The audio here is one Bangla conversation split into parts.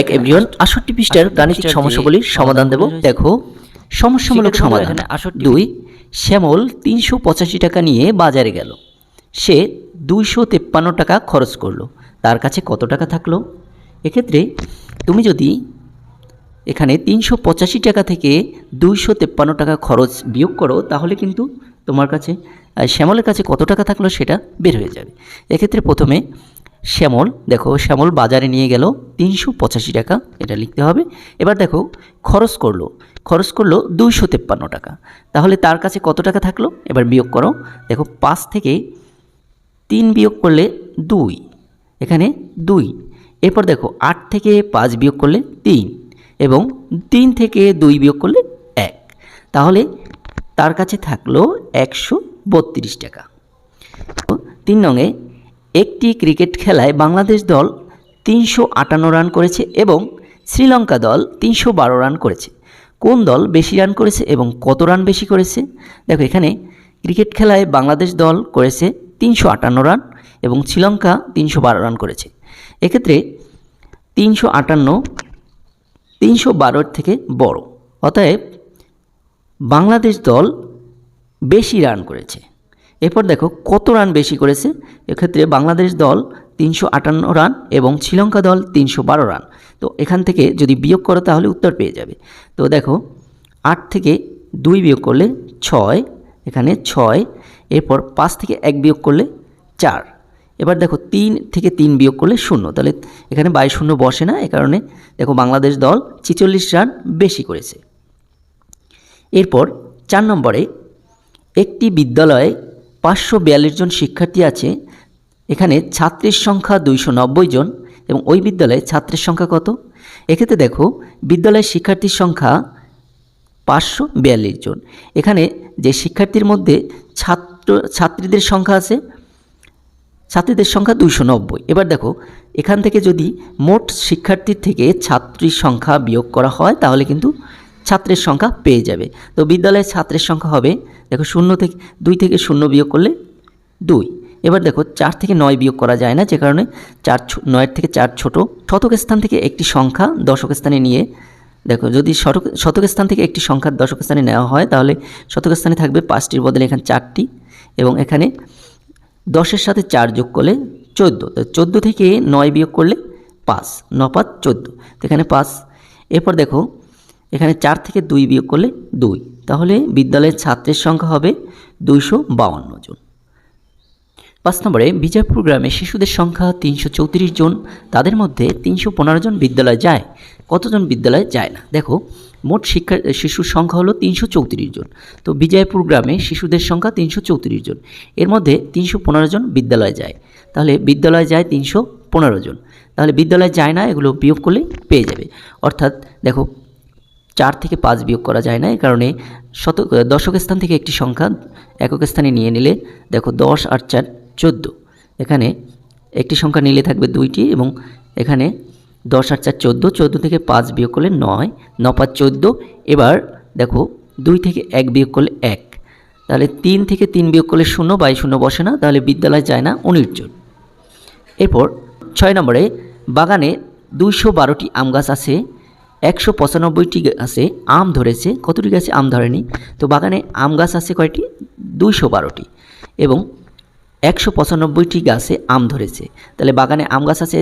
এক এভরিওয়ান আষট্টি পৃষ্ঠার গাণিতিক সমস্যাগুলির সমাধান দেব। দেখো সমস্যামূলক সমাধান। দুই শ্যামল তিনশো পঁচাশি টাকা নিয়ে বাজারে গেল। সে দুইশো তেপ্পান্ন টাকা খরচ করল। তার কাছে কত টাকা থাকল? এক্ষেত্রে তুমি যদি এখানে তিনশো পঁচাশি টাকা থেকে দুইশো তেপ্পান্ন টাকা খরচ বিয়োগ করো তাহলে কিন্তু তোমার কাছে শ্যামলের কাছে কত টাকা থাকল সেটা বের হয়ে যাবে। এক্ষেত্রে প্রথমে শ্যামল, দেখো শ্যামল বাজারে নিয়ে গেল তিনশো পঁচাশি টাকা, এটা লিখতে হবে। এবার দেখো খরচ করল খরচ করল দুইশো তেপ্পান্ন টাকা। তাহলে তার কাছে কত টাকা থাকল? এবার বিয়োগ করো। দেখো পাঁচ থেকে তিন বিয়োগ করলে দুই, এখানে দুই। এরপর দেখো আট থেকে পাঁচ বিয়োগ করলে তিন এবং তিন থেকে দুই বিয়োগ করলে এক। তাহলে তার কাছে থাকল একশো বত্রিশ টাকা। তিন নঙে একটি ক্রিকেট খেলায় বাংলাদেশ দল তিনশো আটান্ন রান করেছে এবং শ্রীলঙ্কা দল তিনশো বারো রান করেছে। কোন দল বেশি রান করেছে এবং কত রান বেশি করেছে? দেখো, এখানে ক্রিকেট খেলায় বাংলাদেশ দল করেছে তিনশো আটান্ন রান এবং শ্রীলঙ্কা তিনশো বারো রান করেছে। এক্ষেত্রে তিনশো আটান্ন, তিনশো বারোর থেকে বড়। অতএব বাংলাদেশ দল বেশি রান করেছে। এরপর দেখো, কত রান বেশি করেছে? এক্ষেত্রে বাংলাদেশ দল তিনশো আটান্ন রান এবং শ্রীলঙ্কা দল তিনশো বারো রান। তো এখান থেকে যদি বিয়োগ করো, তাহলে উত্তর পেয়ে যাবে। তো দেখো, আট থেকে দুই বিয়োগ করলে ছয়, এখানে ছয়, এরপর পাঁচ থেকে এক বিয়োগ করলে চার। এবার দেখো, তিন থেকে তিন বিয়োগ করলে শূন্য। তাহলে এখানে বাইশ শূন্য বসে না, এ কারণে দেখো, বাংলাদেশ দল ছিচল্লিশ রান বেশি করেছে। এরপর চার নম্বরে একটি বিদ্যালয়ে পাঁচশো বিয়াল্লিশ জন শিক্ষার্থী আছে, এখানে ছাত্রের সংখ্যা দুইশো নব্বই জন এবং ওই বিদ্যালয়ে ছাত্রের সংখ্যা কত? এক্ষেত্রে দেখো, বিদ্যালয়ের শিক্ষার্থীর সংখ্যা পাঁচশো বিয়াল্লিশ জন। এখানে যে শিক্ষার্থীর মধ্যে ছাত্র, ছাত্রীদের সংখ্যা আছে, ছাত্রীদের সংখ্যা দুইশো নব্বই। এবার দেখো, এখান থেকে যদি মোট শিক্ষার্থীর থেকে ছাত্রীর সংখ্যা বিয়োগ করা হয়, তাহলে কিন্তু ছাত্রের সংখ্যা পেয়ে যাবে। তো বিদ্যালয়ের ছাত্রের সংখ্যা হবে, দেখো শূন্য থেকে দুই থেকে শূন্য বিয়োগ করলে দুই। এবার দেখো চার থেকে নয় বিয়োগ করা যায় না, যে কারণে চার নয়ের থেকে চার ছোট। শতক স্থান থেকে একটি সংখ্যা দশক স্থানে নিয়ে, দেখো যদি শতক শতক স্থান থেকে একটি সংখ্যা দশক স্থানে নেওয়া হয়, তাহলে শতক স্থানে থাকবে পাঁচটির বদলে এখানে চারটি এবং এখানে দশের সাথে চার যোগ করলে চোদ্দ। তো চোদ্দ থেকে নয় বিয়োগ করলে পাঁচ ন পাঁচ, চোদ্দ। তো এখানে পাঁচ। এরপর দেখো এখানে চার থেকে দুই বিয়োগ করলে দুই। তাহলে বিদ্যালয়ের ছাত্রের সংখ্যা হবে দুইশো জন। পাঁচ নম্বরে, বিজয়পুর গ্রামে শিশুদের সংখ্যা তিনশো চৌত্রিশ জন। তাদের মধ্যে তিনশো পনেরো জন বিদ্যালয়ে যায়, কতজন বিদ্যালয়ে যায় না? দেখো, মোট শিক্ষা, শিশুর সংখ্যা হলো তিনশো চৌত্রিশ জন। তো বিজয়পুর গ্রামে শিশুদের সংখ্যা তিনশো চৌত্রিশ জন। এর মধ্যে তিনশো পনেরো জন বিদ্যালয়ে যায়। তাহলে বিদ্যালয়ে যায় তিনশো পনেরো জন। তাহলে বিদ্যালয়ে যায় না, এগুলো বিয়োগ করলে পেয়ে যাবে। অর্থাৎ দেখো চার থেকে পাঁচ বিয়োগ করা যায় না এই কারণে শত দশক স্থান থেকে একটি সংখ্যা একক স্থানে নিয়ে নিলে, দেখো দশ আর চার চোদ্দ। এখানে একটি সংখ্যা নিলে থাকবে দুইটি এবং এখানে দশ আর চার চোদ্দ চোদ্দ থেকে পাঁচ বিয়োগ করলে নয়, ন পাঁচ চোদ্দ। এবার দেখো দুই থেকে এক বিয়োগ করলে এক। তাহলে তিন থেকে তিন বিয়োগ করলে শূন্য, বাই শূন্য বসে না, তাহলে বিদ্যালয় যায় না উনিশ জন। এরপর ছয় নম্বরে বাগানে দুইশো বারোটি আম গাছ আছে একশো পঁচানব্বইটি গাছে আম ধরেছে। কতটি গাছে আম ধরেনি? তো বাগানে আম গাছ আছে কয়টি? দুইশো বারোটি। এবং একশো পঁচানব্বইটি গাছে আম ধরেছে। তাহলে বাগানে আম গাছ আছে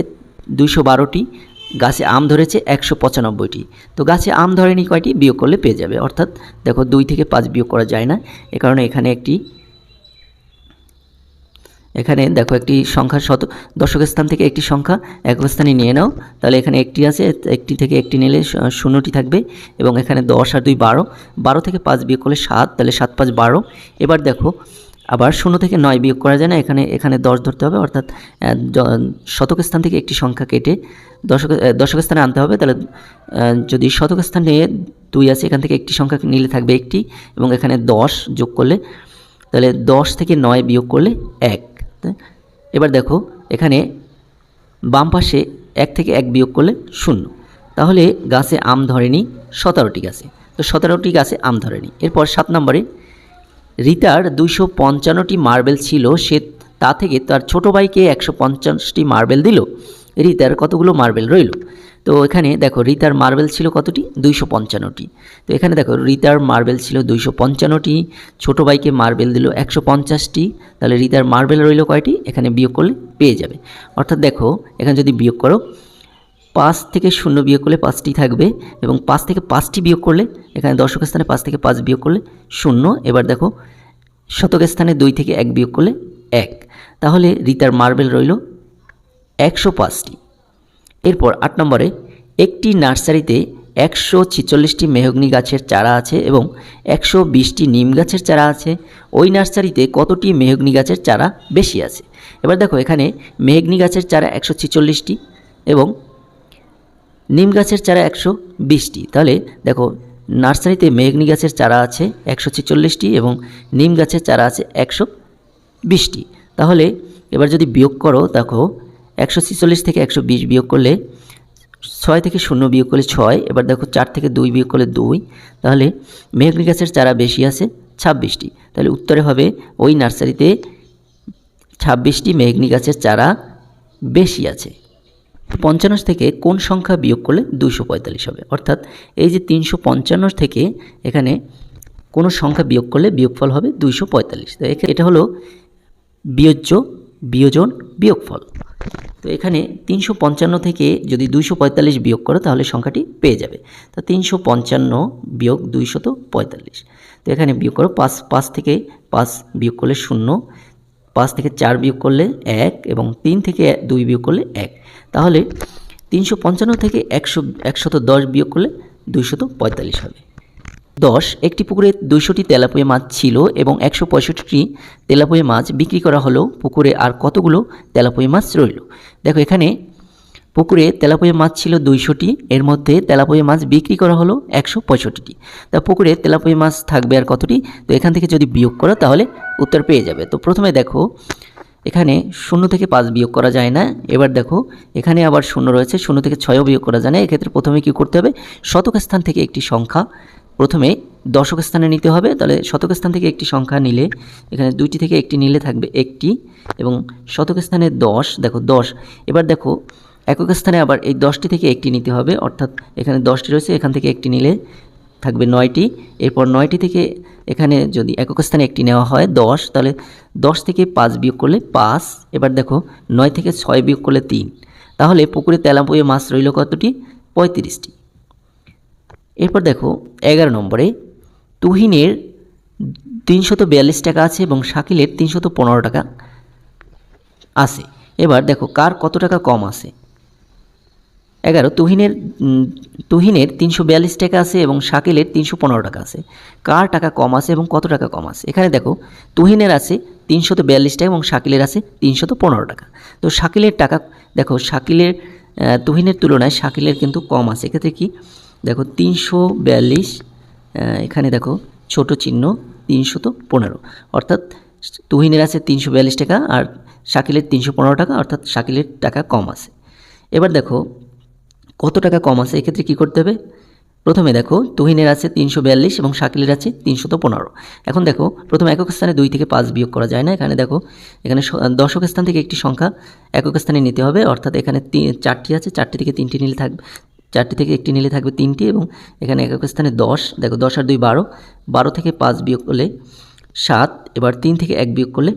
দুইশো বারোটি, গাছে আম ধরেছে একশো পঁচানব্বইটি। তো গাছে আম ধরেনি কয়টি? বিয়োগ করলে পেয়ে যাবে। অর্থাৎ দেখো দুই থেকে পাঁচ বিয়োগ করা যায় না। এ কারণে এখানে একটি এখানে দেখো একটি সংখ্যা শত দশক স্থান থেকে একটি সংখ্যা একক স্থানে নিয়ে নাও। তাহলে এখানে একটি আছে, একটি থেকে একটি নিলে শূন্যটি থাকবে এবং এখানে দশ আর দুই বারো। বারো থেকে পাঁচ বিয়োগ করলে সাত, তাহলে সাত, পাঁচ, বারো। এবার দেখো, আবার শূন্য থেকে নয় বিয়োগ করা যায় না, এখানে এখানে দশ ধরতে হবে, অর্থাৎ শতক স্থান থেকে একটি সংখ্যা কেটে দশক দশক স্থানে আনতে হবে। তাহলে যদি শতক স্থানে দুই আছে, এখান থেকে একটি সংখ্যা নিলে থাকবে একটি এবং এখানে দশ যোগ করলে, তাহলে দশ থেকে নয় বিয়োগ করলে এক? এবার দেখো, এখানে বাম পাশে এক থেকে এক বিয়োগ করলে শূন্য। তাহলে গাছে আম ধরেনি, সতেরোটি গাছে। তো সতেরোটি গাছে আম ধরেনি। এরপর সাত নম্বরে, রিতার দুইশো পঞ্চান্নটি মার্বেল ছিল, সে তা থেকে তার ছোট ভাইকে একশো পঞ্চাশটি মার্বেল দিল। রিতার কতগুলো মার্বেল রইল? তো এখানে দেখো রিতার মার্বেল ছিল কতটি? দুইশো পঞ্চান্নটি। তো এখানে দেখো রিতার মার্বেল ছিল দুইশো পঞ্চান্নটি, ছোটো ভাইকে মার্বেল দিল একশো পঞ্চাশটি, তাহলে রিতার মার্বেল রইল কয়টি? এখানে বিয়োগ করলে পেয়ে যাবে। অর্থাৎ দেখো এখানে যদি বিয়োগ করো, পাঁচ থেকে শূন্য বিয়োগ করলে পাঁচটি থাকবে এবং পাঁচ থেকে পাঁচটি বিয়োগ করলে, এখানে দশক স্থানে পাঁচ থেকে পাঁচ বিয়োগ করলে শূন্য, এবার দেখো শতক স্থানে দুই থেকে এক বিয়োগ করলে এক। তাহলে রিতার মার্বেল রইল একশো পাঁচটি। এরপর আট নম্বরে, একটি নার্সারিতে একশো ছিচল্লিশটি মেহগনি গাছের চারা আছে এবং একশো বিশটি নিম গাছের চারা আছে। ওই নার্সারিতে কতটি মেহগনি গাছের চারা বেশি আছে? এবার দেখো, এখানে মেহগনি গাছের চারা একশো ছিচল্লিশটি এবং নিম গাছের চারা একশো বিশটি। তাহলে দেখো, নার্সারিতে মেঘনি গাছের চারা আছে একশো ছেচল্লিশটি এবং নিম গাছের চারা আছে একশো বিশটি। তাহলে এবার যদি বিয়োগ করো, দেখো একশো ছেচল্লিশ থেকে একশো বিশ বিয়োগ করলে ছয় থেকে শূন্য বিয়োগ করলে ছয়, এবার দেখো চার থেকে দুই বিয়োগ করলে দুই, তাহলে মেঘনি গাছের চারা বেশি আছে ছাব্বিশটি, তাহলে উত্তরে হবে ওই নার্সারিতে ছাব্বিশটি মেঘনি গাছের চারা বেশি আছে। পঞ্চান্ন থেকে কোন সংখ্যা বিয়োগ করলে দুইশো পঁয়তাল্লিশ হবে? অর্থাৎ এই যে তিনশো পঞ্চান্ন থেকে এখানে কোনো সংখ্যা বিয়োগ করলে বিয়োগফল হবে দুইশো পঁয়তাল্লিশ। তো এটা হলো বিয়োজ্য, বিয়োজন, বিয়োগফল। তো এখানে তিনশো পঞ্চান্ন থেকে যদি দুইশো পঁয়তাল্লিশ বিয়োগ করো, তাহলে সংখ্যাটি পেয়ে যাবে। তো তিনশো পঞ্চান্ন বিয়োগ দুইশত পঁয়তাল্লিশ। তো এখানে বিয়োগ করো, পাঁচ পাঁচ থেকে পাঁচ বিয়োগ করলে শূন্য, পাঁচ থেকে চার বিয়োগ করলে এক এবং তিন থেকে দুই বিয়োগ করলে এক। তাহলে তিনশো পঞ্চান্ন থেকে একশো, একশত দশ বিয়োগ করলে দুইশত পঁয়তাল্লিশ হবে। দশ, একটি পুকুরে দুইশোটি তেলাপুয়া মাছ ছিল এবং একশো পঁয়ষট্টিটি তেলাপুয়া মাছ বিক্রি করা হলো। পুকুরে আর কতগুলো তেলাপুয়া মাছ রইল? দেখো এখানে পুকুরে তেলাপুয়া মাছ ছিল দুইশোটি, এর মধ্যে তেলাপুয়া মাছ বিক্রি করা হলো একশো পঁয়ষট্টিটি তা পুকুরে তেলাপুয়া মাছ থাকবে আর কতটি? তো এখান থেকে যদি বিয়োগ করো তাহলে উত্তর পেয়ে যাবে। তো প্রথমে দেখো, এখানে শূন্য থেকে পাঁচ বিয়োগ করা যায় না। এবার দেখো, এখানে আবার শূন্য রয়েছে, শূন্য থেকে ছয়ও বিয়োগ করা যায় না। এক্ষেত্রে প্রথমে কী করতে হবে? শতক স্থান থেকে একটি সংখ্যা প্রথমে দশক স্থানে নিতে হবে, তাহলে শতক স্থান থেকে একটি সংখ্যা নিলে এখানে দুইটি থেকে একটি নিলে থাকবে একটি এবং শতক স্থানে দশ, দেখো দশ। এবার দেখো একক স্থানে আবার এই দশটি থেকে একটি নিতে হবে, অর্থাৎ এখানে দশটি রয়েছে, এখান থেকে একটি নিলে থাকবে নয়টি। এরপর নয়টি থেকে এখানে যদি একক স্থানে একটি নেওয়া হয় দশ, তাহলে দশ থেকে পাঁচ বিয়োগ করলে পাঁচ। এবার দেখো নয় থেকে ছয় বিয়োগ করলে তিন। তাহলে পুকুরে তেলাপুয়ে মাছ রইল কতটি? পঁয়ত্রিশটি। এরপর দেখো এগারো নম্বরে, তুহিনের তিনশত বিয়াল্লিশ টাকা আছে এবং শাকিলের তিনশত পনেরো টাকা আছে। এবার দেখো, কার কত টাকা কম আছে? এগারো, তুহিনের তুহিনের তিনশো বিয়াল্লিশ টাকা আছে এবং শাকিলের তিনশো পনেরো টাকা আছে। কার টাকা কম আছে এবং কত টাকা কম আছে? এখানে দেখো, তুহিনের আছে তিনশত বিয়াল্লিশ টাকা এবং শাকিলের আছে তিনশত পনেরো টাকা। তো শাকিলের টাকা, দেখো, শাকিলের তুহিনের তুলনায় শাকিলের কিন্তু কম আছে। এক্ষেত্রে কি? দেখো, তিনশো বিয়াল্লিশ এখানে দেখো, ছোট চিহ্ন তিনশত পনেরো। অর্থাৎ তুহিনের আছে তিনশো বিয়াল্লিশ টাকা আর শাকিলের তিনশো পনেরো টাকা, অর্থাৎ শাকিলের টাকা কম আছে। এবার দেখো, কত টাকা কম আছে? এক্ষেত্রে কী করতে হবে? প্রথমে দেখো, তুহিনের আছে তিনশো বিয়াল্লিশ এবং শাকিলের আছে তিনশত পনেরো। এখন দেখো, প্রথম একক স্থানে দুই থেকে পাঁচ বিয়োগ করা যায় না। এখানে দেখো, এখানে দশক স্থান থেকে একটি সংখ্যা একক স্থানে নিতে হবে। অর্থাৎ এখানে তি- চারটি আছে, চারটি থেকে তিনটি নিলে থাকবে চারটি থেকে একটি নিলে থাকবে তিনটি এবং এখানে একক স্থানে দশ। দেখো দশ আর দুই বারো। বারো থেকে পাঁচ বিয়োগ করলে সাত। এবার তিন থেকে এক বিয়োগ করলে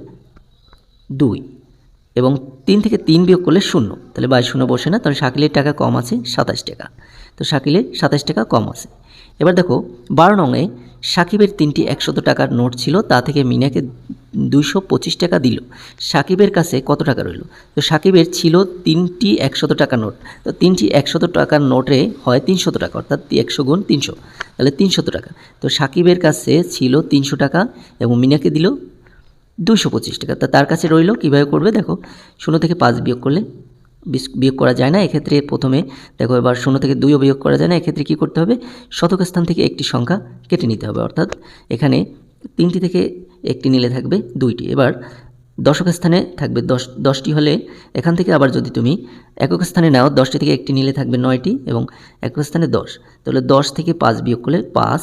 দুই এবং তিন থেকে তিন বিয়োগ করলে শূন্য। তাহলে বাইশ শূন্য বসে না। তাহলে শাকিলের টাকা কম আছে সাতাশ টাকা। তো শাকিলের সাতাশ টাকা কম আছে। এবার দেখো বারো নঙে সাকিবের তিনটি একশত টাকার নোট ছিল। তা থেকে মিনাকে দুইশো পঁচিশ টাকা দিল। সাকিবের কাছে কত টাকা রইল? তো সাকিবের ছিল তিনটি একশত টাকা নোট। তো তিনটি একশত টাকার নোটে হয় তিনশত টাকা, অর্থাৎ একশো গুণ তিনশো। তাহলে তিনশত টাকা। তো সাকিবের কাছে ছিল তিনশো টাকা এবং মিনাকে দিল দুশো পঁচিশ টাকা। তা তার কাছে রইল, কীভাবে করবে? দেখো, শূন্য থেকে পাঁচ বিয়োগ করলে বিয়োগ করা যায় না। এক্ষেত্রে প্রথমে দেখো, এবার শূন্য থেকে দুইও বিয়োগ করা যায় না। এক্ষেত্রে কী করতে হবে? শতক স্থান থেকে একটি সংখ্যা কেটে নিতে হবে। অর্থাৎ এখানে তিনটি থেকে একটি নিলে থাকবে দুইটি। এবার দশক স্থানে থাকবে দশ, দশটি হলে এখান থেকে আবার যদি তুমি একক স্থানে নাও, দশটি থেকে একটি নিলে থাকবে নয়টি এবং একক স্থানে দশ। তাহলে দশ থেকে পাঁচ বিয়োগ করলে পাঁচ,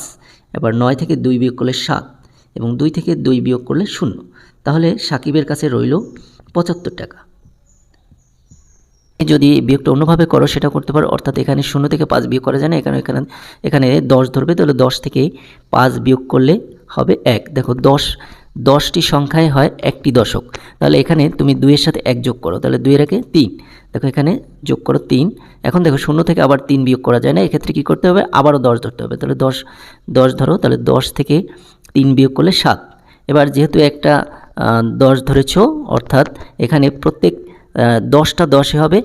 এবার নয় থেকে দুই বিয়োগ করলে সাত এবং দুই থেকে দুই বিয়োগ করলে শূন্য। তাহলে সাকিবের কাছে রইল পঁচাত্তর টাকা। যদি বিয়োগটা অন্যভাবে করো, সেটা করতে পারো, অর্থাৎ এখানে শূন্য থেকে পাঁচ বিয়োগ করা যায় না, এখানে এখানে এখানে দশ ধরবে, তাহলে দশ থেকে পাঁচ বিয়োগ করলে হবে এক। দেখো, দশ, দশটি সংখ্যায় হয় একটি দশক। তাহলে এখানে তুমি দুইয়ের সাথে এক যোগ করো, তাহলে দুইয়ের একে তিন। দেখো, এখানে যোগ করো তিন। এখন দেখো, শূন্য থেকে আবার তিন বিয়োগ করা যায় না, এক্ষেত্রে কী করতে হবে? আবারও দশ ধরতে হবে। তাহলে দশ দশ ধরো, তাহলে দশ থেকে তিন বিয়োগ করলে সাত। এবার যেহেতু একটা দশ ধরেছ, অর্থাৎ এখানে প্রত্যেক দশটা দশে হবে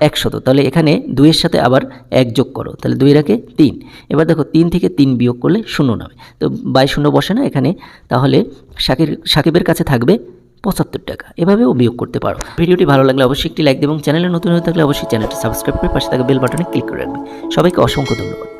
একশত। তাহলে এখানে দুইয়ের সাথে আবার এক যোগ করো। তাহলে দুই রাখে তিন। এবার দেখো তিন থেকে তিন বিয়োগ করলে শূন্য নামে। তো বাই শূন্য বসে না এখানে, তাহলে সাকির সাকিবের কাছে থাকবে পঁচাত্তর টাকা। এভাবেও বিয়োগ করতে পারো। ভিডিওটি ভালো লাগলে অবশ্যই একটি লাইক দেবে এবং চ্যানেলে নতুন হয়ে থাকলে অবশ্যই চ্যানেলটি সাবস্ক্রাইব করে পাশে থাকা বেল বাটনে ক্লিক করে রাখবে। সবাইকে অসংখ্য ধন্যবাদ।